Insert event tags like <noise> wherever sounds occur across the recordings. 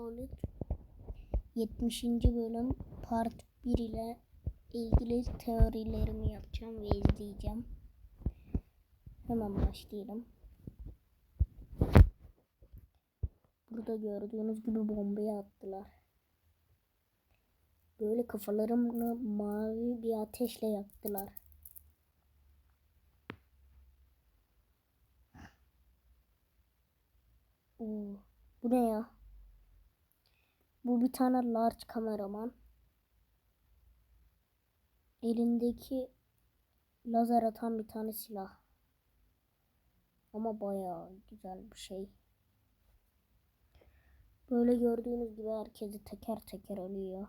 Tuvalet 70. bölüm part 1 ile ilgili teorilerimi yapacağım ve izleyeceğim. Hemen başlayalım. Burada gördüğünüz gibi bombayı attılar. Böyle kafalarını mavi bir ateşle yaktılar. Oo, bu ne ya? Bu bir tane large kameraman. Elindeki lazer atan bir tane silah. Ama bayağı güzel bir şey. Böyle gördüğünüz gibi herkesi teker teker alıyor.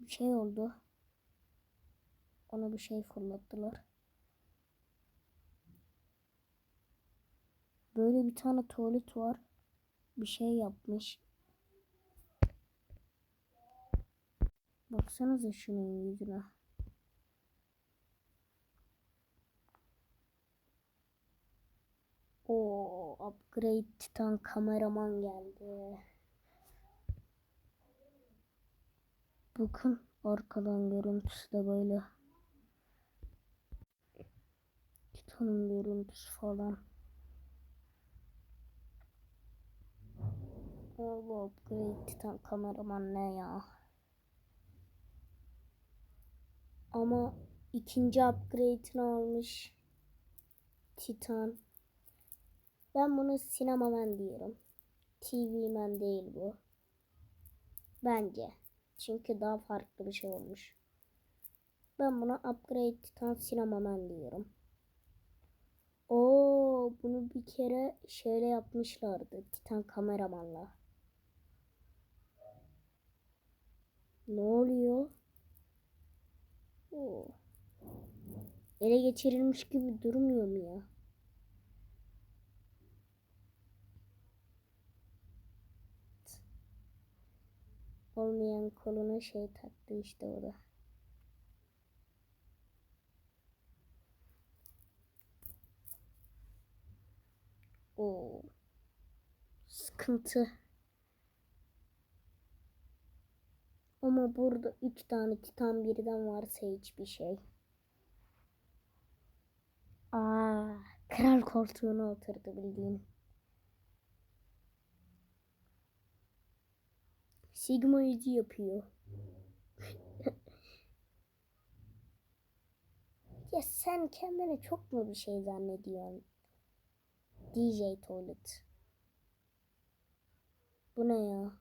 Bir şey oldu. Ona bir şey fırlattılar. Böyle bir tane tuvalet var. Bir şey yapmış. Baksanıza şunun yüzüne. O upgrade titan kameraman geldi. Bakın arkadan görüntüsü de böyle. Titan'ın görüntüsü falan. Bu upgrade titan kameraman ne ya? Ama ikinci upgrade'ini almış. Titan. Ben bunu sinemaman diyorum. TV man değil bu. Bence. Çünkü daha farklı bir şey olmuş. Ben buna upgrade titan sinemaman diyorum. Oo, bunu bir kere şöyle yapmışlardı. Titan kameramanla. Ne oluyor? Oo. Ele geçirilmiş gibi durmuyor mu ya? Olmayan koluna şey taktı işte o da. Oo. Sıkıntı. Ama burada üç tane titan birden varsa hiçbir şey. Aa, kral koltuğuna oturdu bildiğin. Sigma yüzü yapıyor. ya sen kendine çok mu bir şey zannediyorsun? DJ Toilet. Bu ne ya?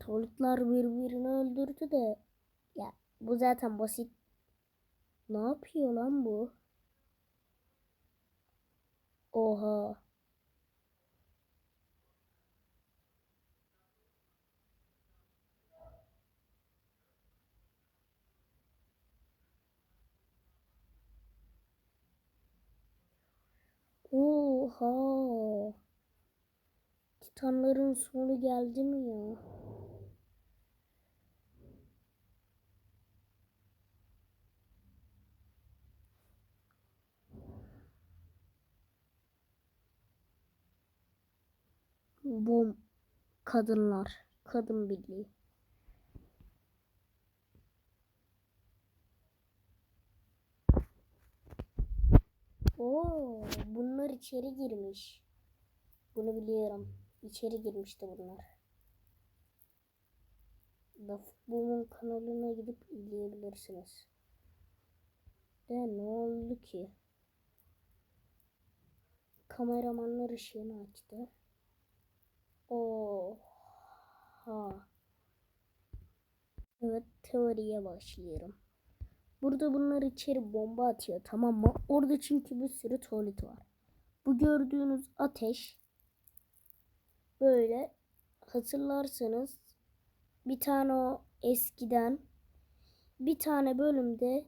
Tuvaletler birbirini öldürdü de ya bu zaten basit. Ne yapıyor lan bu? Oha. Oha. Titanların sonu geldi mi ya? Bom kadınlar, kadın birliği. Oo, bunlar içeri girmiş. Bunu biliyorum. İçeri girmişti bunlar. Dafbum'un kanalına gidip izleyebilirsiniz. De ne oldu ki? Kameramanlar ışığını açtı. Oha. Evet teoriye başlıyorum. Burada bunlar içeri bomba atıyor tamam mı? Orada çünkü bir sürü tuvalet var. Bu gördüğünüz ateş böyle hatırlarsanız bir tane o eskiden bir tane bölümde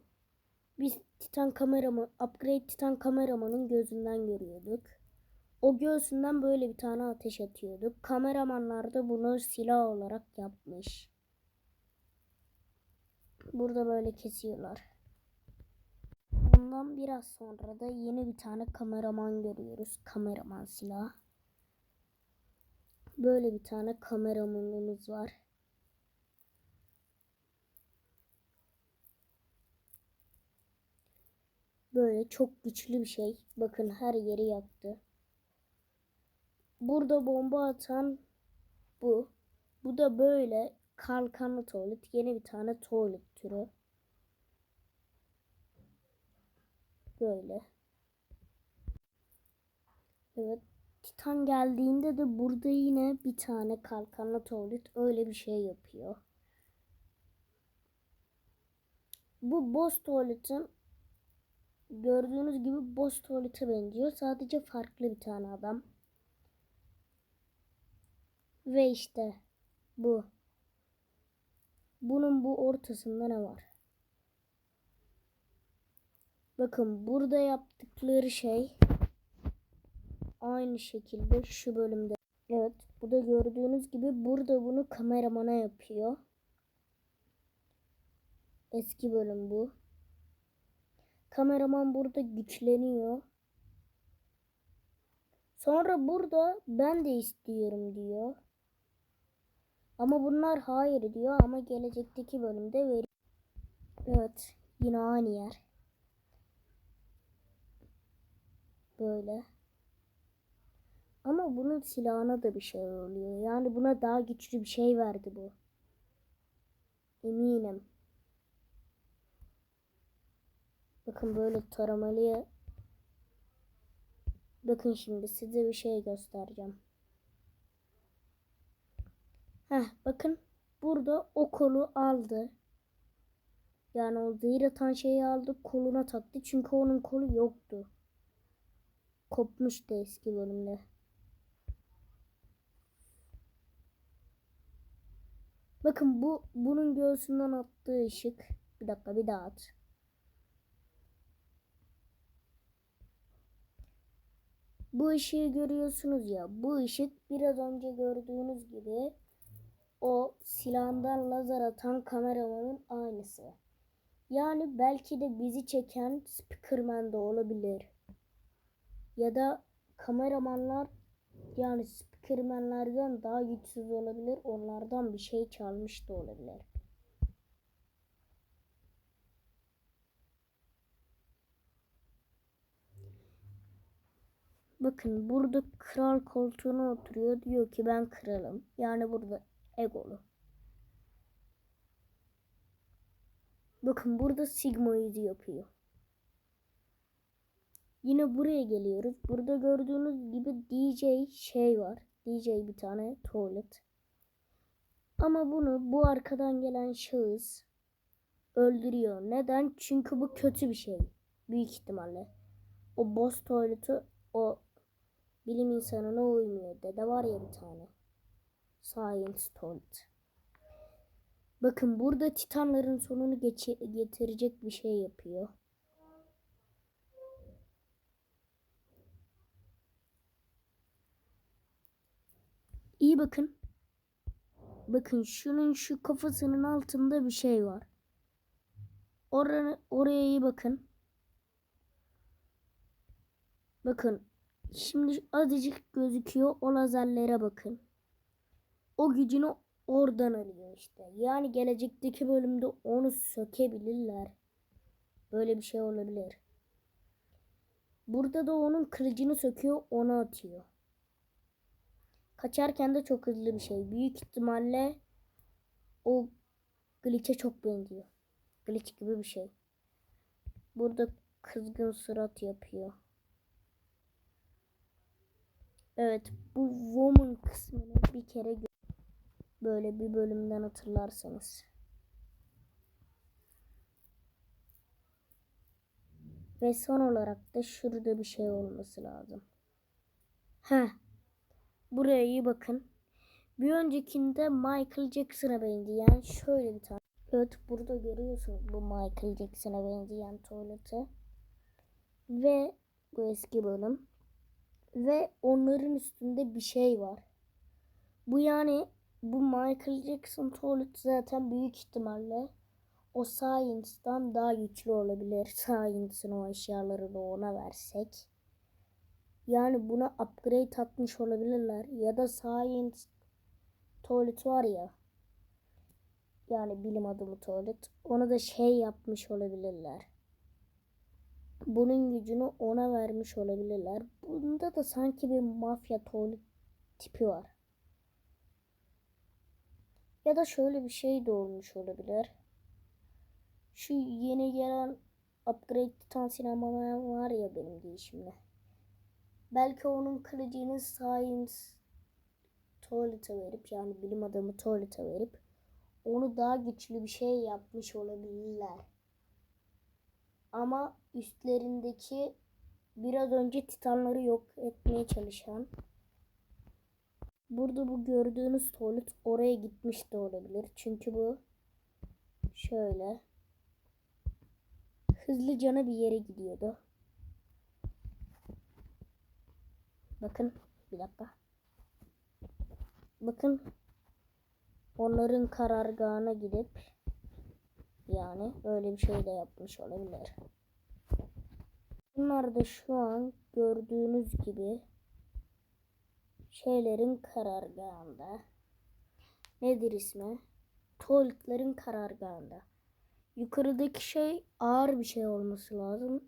biz Titan kameraman upgrade Titan kameramanın gözünden görüyorduk. O göğsünden böyle bir tane ateş atıyordu. Kameramanlar da bunu silah olarak yapmış. Burada böyle kesiyorlar. Bundan biraz sonra da yeni bir tane kameraman görüyoruz. Kameraman silah. Böyle bir tane kameramanımız var. Böyle çok güçlü bir şey. Bakın her yeri yaktı. Burada bomba atan bu. Bu da böyle kalkanlı tuvalet. Yeni bir tane tuvalet türü. Böyle. Evet. Titan geldiğinde de burada yine bir tane kalkanlı tuvalet öyle bir şey yapıyor. Bu boss tuvaletin gördüğünüz gibi boss tuvalete benziyor. Sadece farklı bir tane adam. Ve işte bu. Bunun bu ortasında ne var? Bakın burada yaptıkları şey aynı şekilde şu bölümde. Evet bu da gördüğünüz gibi burada bunu kameramana yapıyor. Eski bölüm bu. Kameraman burada güçleniyor. Sonra burada ben de istiyorum diyor. Ama bunlar hayır diyor ama gelecekteki bölümde veriyor. Evet yine aynı yer. Böyle. Ama bunun silahına da bir şey oluyor. Yani buna daha güçlü bir şey verdi bu. Eminim. Bakın böyle taramalıya. Bakın şimdi size bir şey göstereceğim. Heh bakın burada o kolu aldı. Yani o zehir atan şeyi aldı koluna taktı. Çünkü onun kolu yoktu. Kopmuştu eski bölümde. Bakın bu bunun göğsünden attığı ışık. Bir dakika bir daha at. Bu ışığı görüyorsunuz ya. Bu ışık biraz önce gördüğünüz gibi o silahından lazer atan kameramanın aynısı. Yani belki de bizi çeken Speakerman de olabilir. Ya da kameramanlar yani Speakerman'lerden daha güçsüz olabilir. Onlardan bir şey çalmış da olabilir. Bakın burada kral koltuğuna oturuyor. Diyor ki ben kralım. Yani burada egolu. Bakın burada sigmoidi yapıyor. Yine buraya geliyoruz. Burada gördüğünüz gibi DJ şey var. DJ bir tane tuvalet. Ama bunu bu arkadan gelen şahıs öldürüyor. Neden? Çünkü bu kötü bir şey. Büyük ihtimalle. O boss tuvaleti o bilim insanına uymuyor. Dede var ya bir tane. Science tuvalet. Bakın burada titanların sonunu getirecek bir şey yapıyor. İyi bakın. Bakın şunun şu kafasının altında bir şey var. Oraya, oraya iyi bakın. Bakın. Şimdi azıcık gözüküyor. O lazerlere bakın. O gücünü oradan alıyor işte. Yani gelecekteki bölümde onu sökebilirler. Böyle bir şey olabilir. Burada da onun kılıcını söküyor, onu atıyor. Kaçarken de çok hızlı bir şey. Büyük ihtimalle o glitch'e çok benziyor. Glitch gibi bir şey. Burada kızgın surat yapıyor. Evet bu woman kısmını bir kere böyle bir bölümden hatırlarsanız. Ve son olarak da şurada bir şey olması lazım. Heh Buraya iyi bakın. Bir öncekinde Michael Jackson'a benzeyen şöyle bir tane. Evet burada görüyorsunuz bu Michael Jackson'a benzeyen tuvaleti. Ve bu eski bölüm. ve onların üstünde bir şey var. Bu yani bu Michael Jackson tuvalet zaten büyük ihtimalle o Science'dan daha güçlü olabilir. <laughs> Science'ın o eşyalarını ona versek. Yani buna upgrade atmış olabilirler. Ya da Science tuvalet var ya. Yani bilim adamı tuvalet. Onu da şey yapmış olabilirler. Bunun gücünü ona vermiş olabilirler. Bunda da sanki bir mafya tuvalet tipi var. Ya da şöyle bir şey de olmuş olabilir. Şu yeni gelen upgrade titan sinemam var ya benim değişimde. Belki onun kılıcını science tuvalete verip yani bilim adamı tuvalete verip onu daha güçlü bir şey yapmış olabilirler. Ama üstlerindeki biraz önce titanları yok etmeye çalışan Burada bu gördüğünüz tuvalet oraya gitmiş de olabilir. Çünkü bu şöyle hızlıcana bir yere gidiyordu. Bakın bir dakika. Bakın onların karargahına gidip yani öyle bir şey de yapmış olabilir. Bunlar da şu an gördüğünüz gibi şeylerin karargahında. Nedir ismi? Tuvaletlerin karargahında. Yukarıdaki şey ağır bir şey olması lazım.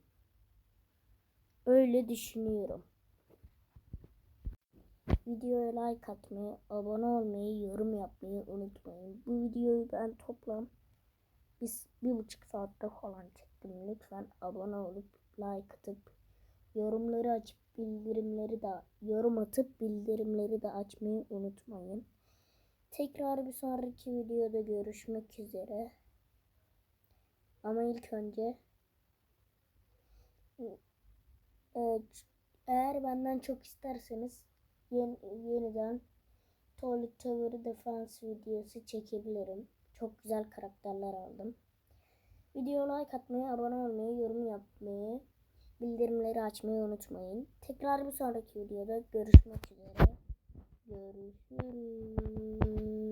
Öyle düşünüyorum. Videoya like atmayı, abone olmayı, yorum yapmayı unutmayın. Bu videoyu ben toplam biz bir buçuk saatte falan çektim. Lütfen abone olup like atıp yorumları açıp bildirimleri de yorum atıp bildirimleri de açmayı unutmayın. Tekrar bir sonraki videoda görüşmek üzere. Ama ilk önce evet, eğer benden çok isterseniz yeni, yeniden Toilet Tower Defense videosu çekebilirim. Çok güzel karakterler aldım. Video like atmayı, abone olmayı, yorum yapmayı, bildirimleri açmayı unutmayın. Tekrar bir sonraki videoda görüşmek üzere. Görüşürüz.